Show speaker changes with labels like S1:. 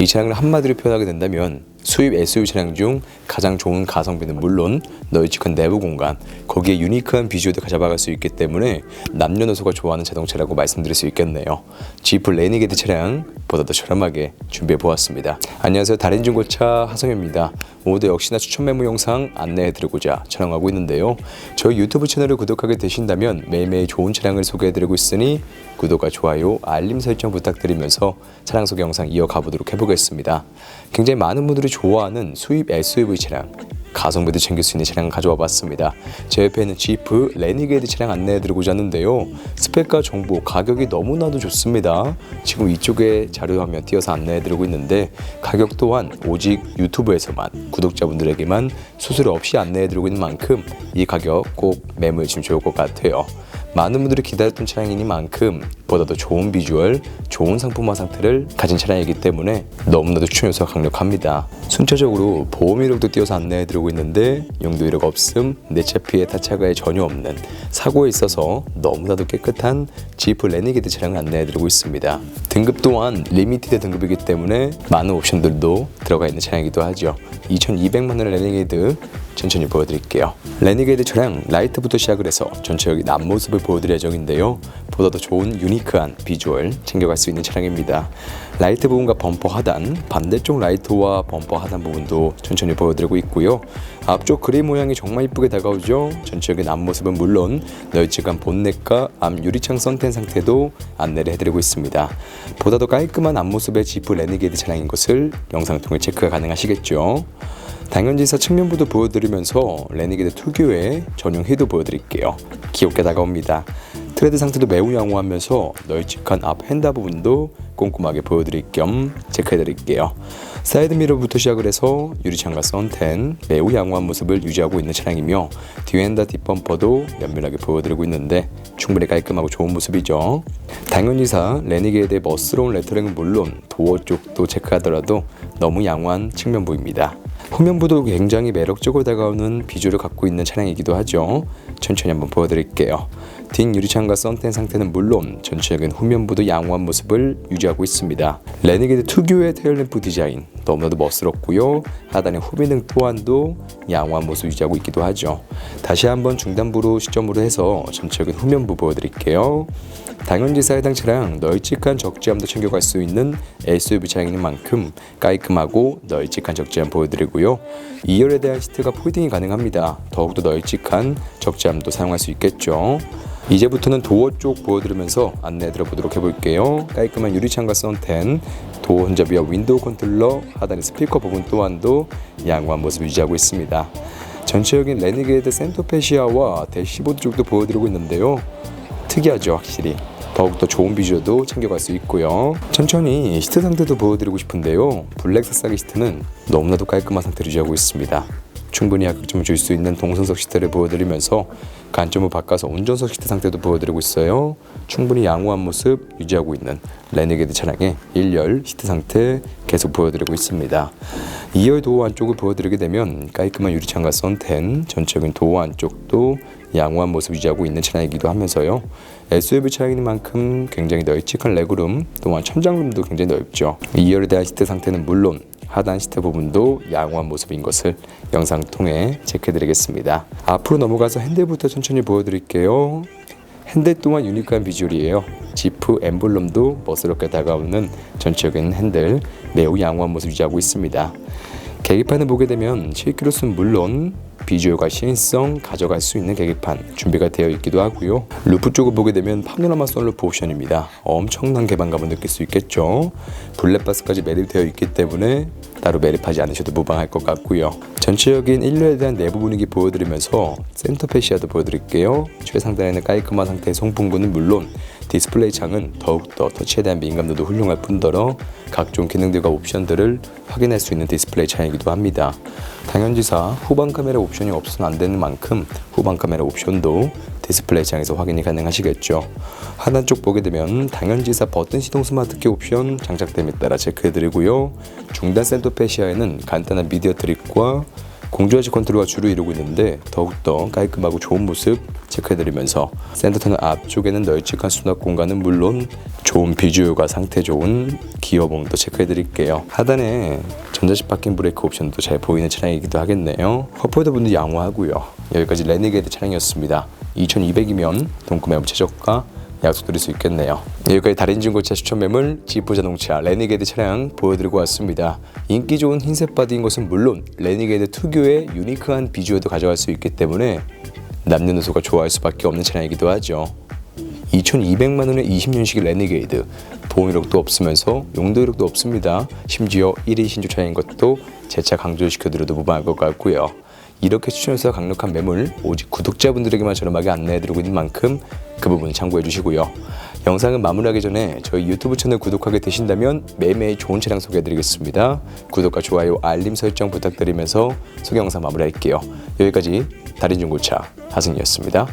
S1: 이 차량을 한마디로 표현하게 된다면 수입 SUV 차량 중 가장 좋은 가성비는 물론 널찍한 내부 공간, 거기에 유니크한 비주얼도 가져박을 수 있기 때문에 남녀노소가 좋아하는 자동차라고 말씀드릴 수 있겠네요. 지프 레니게드 차량 보다 더 저렴하게 준비해 보았습니다. 안녕하세요. 달인 중고차 하성입니다. 오늘도 역시나 추천 메모 영상 안내해 드리고자 촬영하고 있는데요. 저희 유튜브 채널을 구독하게 되신다면 매일매일 좋은 차량을 소개해 드리고 있으니 구독과 좋아요, 알림 설정 부탁드리면서 차량 소개 영상 이어가 보도록 해보겠습니다. 굉장히 많은 분들이 좋아하는 수입 SUV 차량 가성비도 챙길 수 있는 차량 가져와 봤습니다. 제 옆에 있는 지프 레니게이드 차량 안내해 드리고자 하는데요. 스펙과 정보, 가격이 너무나도 좋습니다. 지금 이쪽에 자료 화면 띄어서 안내해 드리고 있는데 가격 또한 오직 유튜브에서만 구독자분들에게만 수수료 없이 안내해 드리고 있는 만큼 이 가격 꼭 매물 주시면 좋을 것 같아요. 많은 분들이 기다렸던 차량이니만큼 보다도 좋은 비주얼, 좋은 상품화 상태를 가진 차량이기 때문에 너무나도 추천 요소가 강력합니다. 순차적으로 보험 이력도 띄어서 안내해드리고 있는데 용도 이력 없음, 내차 피해 타차가에 전혀 없는 사고에 있어서 너무나도 깨끗한 지프 레니게드 차량을 안내해드리고 있습니다. 등급 또한 리미티드 등급이기 때문에 많은 옵션들도 들어가 있는 차량이기도 하죠. 2,200만 원의 레니게이드 천천히 보여드릴게요. 레니게이드 차량 라이트부터 시작을 해서 전체적인 앞모습을 보여드릴 예정인데요. 보다 더 좋은 유니크한 비주얼 챙겨갈 수 있는 차량입니다. 라이트 부분과 범퍼 하단, 반대쪽 라이트와 범퍼 하단 부분도 천천히 보여드리고 있고요. 앞쪽 그릴 모양이 정말 이쁘게 다가오죠. 전체적인 앞모습은 물론 널찍한 본넷과 앞 유리창 선텐 상태도 안내를 해드리고 있습니다. 보다 더 깔끔한 앞모습의 지프 레니게이드 차량인 것을 영상을 통해 체크가 가능하시겠죠. 당연지사 측면부도 보여드리면서 레니게이드 특유의 전용 헤드 보여드릴게요. 귀엽게 다가옵니다. 트레드 상태도 매우 양호하면서 널찍한 앞 핸다 부분도 꼼꼼하게 보여드릴 겸 체크해드릴게요. 사이드 미러부터 시작을 해서 유리창과 선텐 매우 양호한 모습을 유지하고 있는 차량이며 뒤 핸다 뒷범퍼도 면밀하게 보여드리고 있는데 충분히 깔끔하고 좋은 모습이죠. 당연히 사 레니게이드의 멋스러운 레터링은 물론 도어 쪽도 체크하더라도 너무 양호한 측면부입니다. 후면부도 굉장히 매력적으로 다가오는 비주얼을 갖고 있는 차량이기도 하죠. 천천히 한번 보여드릴게요. 뒷 유리창과 썬텐 상태는 물론 전체적인 후면부도 양호한 모습을 유지하고 있습니다. 레니게이드 특유의 테일램프 디자인 너무나도 멋스럽고요. 하단의 후미등 또한도 양호한 모습 유지하고 있기도 하죠. 다시 한번 중단부로 시점으로 해서 전체적인 후면부 보여드릴게요. 당연지사 해당 차량 널찍한 적재함도 챙겨갈 수 있는 SUV 차량인 만큼 깔끔하고 널찍한 적재함 보여드리고요. 2열에 대한 시트가 폴딩이 가능합니다. 더욱더 널찍한 적재함도 사용할 수 있겠죠. 이제부터는 도어 쪽 보여드리면서 안내 들어보도록 해볼게요. 깔끔한 유리창과 썬텐, 도어 혼잡이와 윈도우 컨트롤러, 하단의 스피커 부분 또한도 양호한 모습 유지하고 있습니다. 전체적인 레니게이드 센터페시아와 대시보드 쪽도 보여드리고 있는데요. 특이하죠 확실히 더욱더 좋은 비주얼도 챙겨갈 수 있고요 천천히 시트 상태도 보여드리고 싶은데요 블랙 색상의 시트는 너무나도 깔끔한 상태를 유지하고 있습니다 충분히 하격점을 줄 수 있는 동선석 시트를 보여드리면서 간점을 바꿔서 운전석 시트 상태도 보여드리고 있어요 충분히 양호한 모습 유지하고 있는 레네게드 차량의 1열 시트 상태 계속 보여드리고 있습니다 2열 도어 안쪽을 보여드리게 되면 깔끔한 유리창과 썬텐 전체적인 도어 안쪽도 양호한 모습 유지하고 있는 차량이기도 하면서요. SUV 차량인 만큼 굉장히 널찍한 레그룸 또한 천장룸도 굉장히 넓죠. 2열에 대한 시트 상태는 물론 하단 시트 부분도 양호한 모습인 것을 영상 통해 체크해드리겠습니다. 앞으로 넘어가서 핸들부터 천천히 보여드릴게요. 핸들 또한 유니크한 비주얼이에요. 지프 엠블럼도 멋스럽게 다가오는 전체적인 핸들 매우 양호한 모습 유지하고 있습니다. 계기판을 보게 되면 7km는 물론 비주얼과 시인성 가져갈 수 있는 계기판 준비가 되어 있기도 하고요. 루프 쪽을 보게 되면 파노라마 썬루프 옵션입니다. 엄청난 개방감을 느낄 수 있겠죠. 블랙박스까지 매립되어 있기 때문에 따로 매립하지 않으셔도 무방할 것 같고요. 전체적인 1류에 대한 내부 분위기 보여드리면서 센터 페시아도 보여드릴게요. 최상단에는 깔끔한 상태의 송풍구는 물론 디스플레이 창은 더욱더 터치에 대한 민감도도 훌륭할 뿐더러 각종 기능들과 옵션들을 확인할 수 있는 디스플레이 창이기도 합니다. 당연지사 후방 카메라 옵션이 없어서는 안 되는 만큼 후방 카메라 옵션도 디스플레이 창에서 확인이 가능하시겠죠. 하단 쪽 보게 되면 당연지사 버튼 시동 스마트키 옵션 장착됨에 따라 체크해드리고요. 중단 센터 페시아에는 간단한 미디어 트립과 공조아지 컨트롤과 주로 이루고 있는데 더욱더 깔끔하고 좋은 모습 체크해드리면서 센터터널 앞쪽에는 널찍한 수납 공간은 물론 좋은 비주얼과 상태 좋은 기어봉도 체크해드릴게요 하단에 전자식 파킹 브레이크 옵션도 잘 보이는 차량이기도 하겠네요 컵홀더 분도 양호하고요 여기까지 레니게이드 차량이었습니다 2200이면 동구매업 최저가 약속드릴 수 있겠네요. 여기까지 달인 중고차 추천 매물 지프 자동차 레니게이드 차량 보여드리고 왔습니다. 인기 좋은 흰색 바디인 것은 물론 레니게이드 특유의 유니크한 비주얼도 가져갈 수 있기 때문에 남녀노소가 좋아할 수밖에 없는 차량이기도 하죠. 2,200만 원의 20년식 레니게이드 보험 이력도 없으면서 용도 이력도 없습니다. 심지어 1위 신조 차량인 것도 재차 강조시켜드려도 무방할 것 같고요. 이렇게 추천해서 강력한 매물 오직 구독자분들에게만 저렴하게 안내해드리고 있는 만큼 그 부분 참고해 주시고요. 영상은 마무리하기 전에 저희 유튜브 채널 구독하게 되신다면 매일매일 좋은 차량 소개해드리겠습니다. 구독과 좋아요, 알림 설정 부탁드리면서 소개 영상 마무리할게요. 여기까지 달인중고차 하승이었습니다.